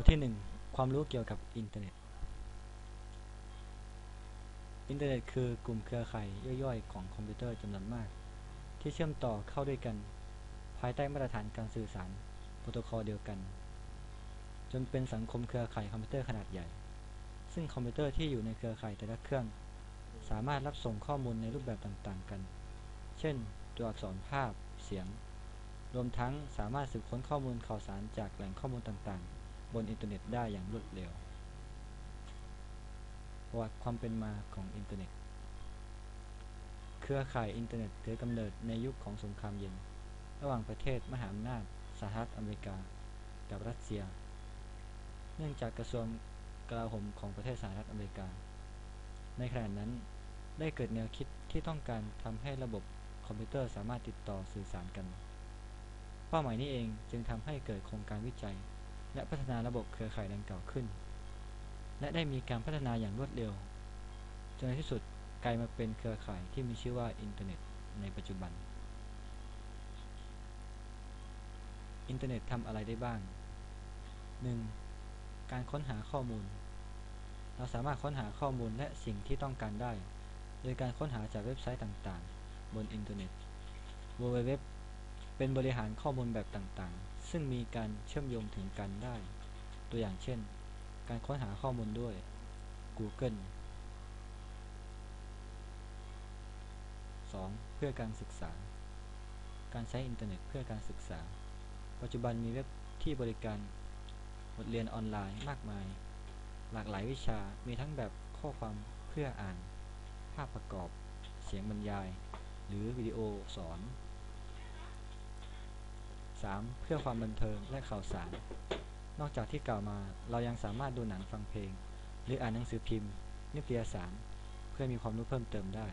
ทที่ 1 ความรู้เกี่ยวกับอินเทอร์เน็ต อินเทอร์เน็ตคือกลุ่มเครือข่ายย่อยๆ ของคอมพิวเตอร์จำนวนมาก ที่เชื่อมต่อเข้าด้วยกัน ภายใต้มาตรฐานการสื่อสารโปรโตคอลเดียวกัน จนเป็นสังคมเครือข่ายคอมพิวเตอร์ขนาดใหญ่ ซึ่งคอมพิวเตอร์ที่อยู่ในเครือข่ายแต่ละเครื่อง สามารถรับส่งข้อมูลในรูปแบบต่างๆ กัน เช่น ตัวอักษรภาพ เสียง รวมทั้งสามารถสืบค้นข้อมูลข่าวสารจากแหล่งข้อมูลต่างๆ บนอินเทอร์เน็ตได้อย่างรวดเร็วประวัติความเป็นมาของอินเทอร์เน็ต เครือข่ายอินเทอร์เน็ตถือกำเนิดในยุคของสงครามเย็น ระหว่างประเทศมหาอำนาจสหรัฐอเมริกา กับรัสเซีย เนื่องจากกระทรวงกลาโหมของประเทศสหรัฐอเมริกา ในขณะนั้นได้เกิดแนวคิดที่ต้องการทำให้ระบบคอมพิวเตอร์สามารถติดต่อสื่อสารกัน เป้าหมายนี้เองจึงทำให้เกิดโครงการวิจัย และพัฒนาระบบเครือข่ายดังกล่าวขึ้น และได้มีการพัฒนาอย่างรวดเร็ว จนในที่สุดกลายมาเป็นเครือข่ายที่มีชื่อว่าอินเทอร์เน็ตในปัจจุบัน อินเทอร์เน็ตทำอะไรได้บ้าง 1. การค้นหาข้อมูล เราสามารถค้นหาข้อมูลและสิ่งที่ต้องการได้ โดยการค้นหาจากเว็บไซต์ต่างๆ บนอินเทอร์เน็ต www เป็นบริหารข้อมูลแบบต่างๆ ซึ่งมีการเชื่อมโยงถึงกันได้ ตัวอย่างเช่น การค้นหาข้อมูลด้วย Google 2. เพื่อการศึกษา การใช้อินเทอร์เน็ตเพื่อการศึกษา ปัจจุบันมีเว็บที่บริการบทเรียนออนไลน์มากมาย หลากหลายวิชา มีทั้งแบบข้อความเพื่ออ่าน ภาพประกอบ เสียงบรรยาย หรือวิดีโอสอน 3. เพื่อความบันเทิงและข่าวสาร นอกจากที่กล่าวมา เรายังสามารถดูหนังฟังเพลง หรืออ่านหนังสือพิมพ์ นิตยสาร เพื่อมีความรู้เพิ่มเติมได้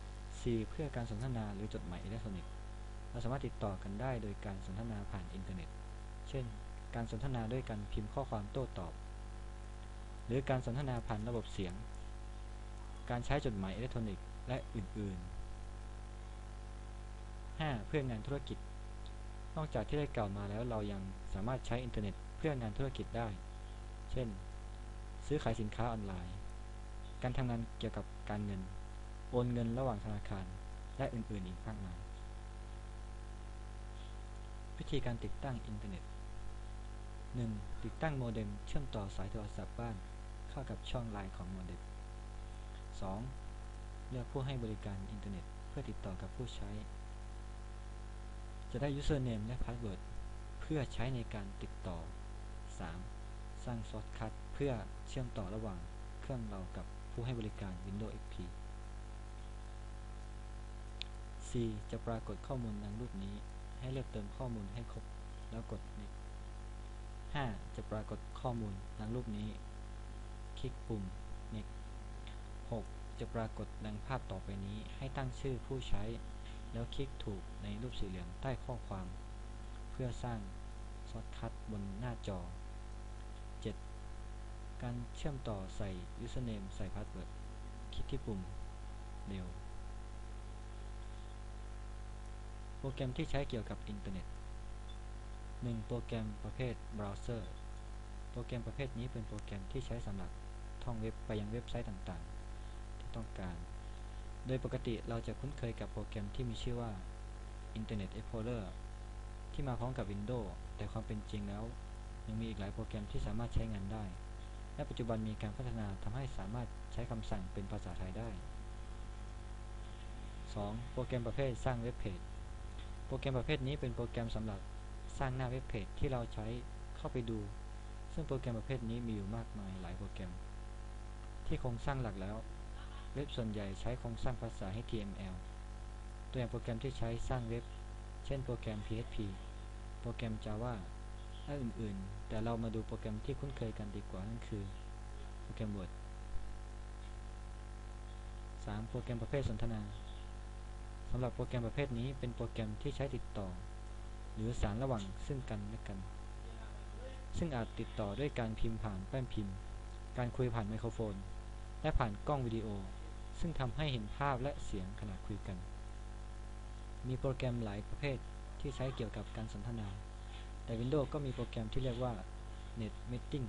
4. เพื่อการสนทนาหรือจดหมายอิเล็กทรอนิกส์ เราสามารถติดต่อกันได้โดยการสนทนาผ่านอินเทอร์เน็ต เช่น การสนทนาด้วยการพิมพ์ข้อความโต้ตอบ หรือการสนทนาผ่านระบบเสียง การใช้จดหมายอิเล็กทรอนิกส์และอื่น ๆ 5. เพื่องานธุรกิจ นอกจากที่ได้กล่าวมาแล้วเรายังสามารถใช้อินเทอร์เน็ตเพื่องานธุรกิจได้ เช่น ซื้อขายสินค้าออนไลน์ การทำงานเกี่ยวกับการเงิน โอนเงินระหว่างธนาคาร และอื่นๆอีกมากมาย วิธีการติดตั้งอินเทอร์เน็ต 1. ติดตั้งโมเด็มเชื่อมต่อสายโทรศัพท์บ้านเข้ากับช่องไลน์ของโมเด็ม 2. เลือกผู้ให้บริการอินเทอร์เน็ต เพื่อติดต่อกับผู้ใช้ จะได้ username และ password เพื่อใช้ในการติดต่อ 3. สร้างซอสคัทเพื่อเชื่อมต่อระหว่างเครื่องเรากับผู้ให้บริการ Windows XP 4. จะปรากฏข้อมูลดังรูปนี้ ให้เลือกเติมข้อมูลให้ครบแล้วกด next 5. จะปรากฏข้อมูลดังรูปนี้ คลิกปุ่ม next 6. จะปรากฏดังภาพต่อไปนี้ให้ตั้งชื่อผู้ใช้ แล้วคลิกถูกในรูปสี่เหลี่ยมใต้ข้อความ เพื่อสร้างซอสคัทบนหน้าจอ 7. การเชื่อมต่อใส่ username ใส่ password คลิกที่ปุ่มเร็ว โปรแกรมที่ใช้เกี่ยวกับอินเทอร์เน็ต 1. โปรแกรมประเภทเบราว์เซอร์ โปรแกรมประเภทนี้เป็นโปรแกรมที่ใช้สำหรับท่องเว็บไปยังเว็บไซต์ต่างๆ ที่ต้องการ โดยปกติเราจะคุ้นเคยกับโปรแกรมที่มีชื่อว่า Internet Explorer ที่มาพร้อมกับ Windows แต่ความเป็นจริงแล้ว ยังมีอีกหลายโปรแกรมที่สามารถใช้งานได้ และปัจจุบันมีการพัฒนาทำให้สามารถใช้คำสั่งเป็นภาษาไทยได้ 2. โปรแกรมประเภทสร้างเว็บเพจ โปรแกรมประเภทนี้เป็นโปรแกรมสำหรับสร้างหน้าเว็บเพจที่เราใช้เข้าไปดู ซึ่งโปรแกรมประเภทนี้มีอยู่มากมายหลายโปรแกรม ที่โครงสร้างหลักแล้ว เว็บส่วนใหญ่ใช้โครงสร้างภาษา HTML ตัวอย่างโปรแกรมที่ใช้สร้างเว็บ เช่นโปรแกรม PHP โปรแกรม Java และอื่นๆ แต่เรามาดูโปรแกรมที่คุ้นเคยกันดีกว่านั่นคือ โปรแกรม Word 3. โปรแกรมประเภทสนทนาสำหรับโปรแกรมประเภทนี้เป็นโปรแกรมที่ใช้ติดต่อ หรือสารระหว่างซึ่งกันและกัน ซึ่งอาจติดต่อด้วยการพิมพ์ผ่านแป้นพิมพ์ การคุยผ่านไมโครโฟน และผ่านกล้องวิดีโอ ซึ่งทำให้เห็นภาพและเสียงขณะคุยกัน มีโปรแกรมหลายประเภทที่ใช้เกี่ยวกับการสนทนา แต่ Windows ก็มีโปรแกรมที่เรียกว่า NetMeeting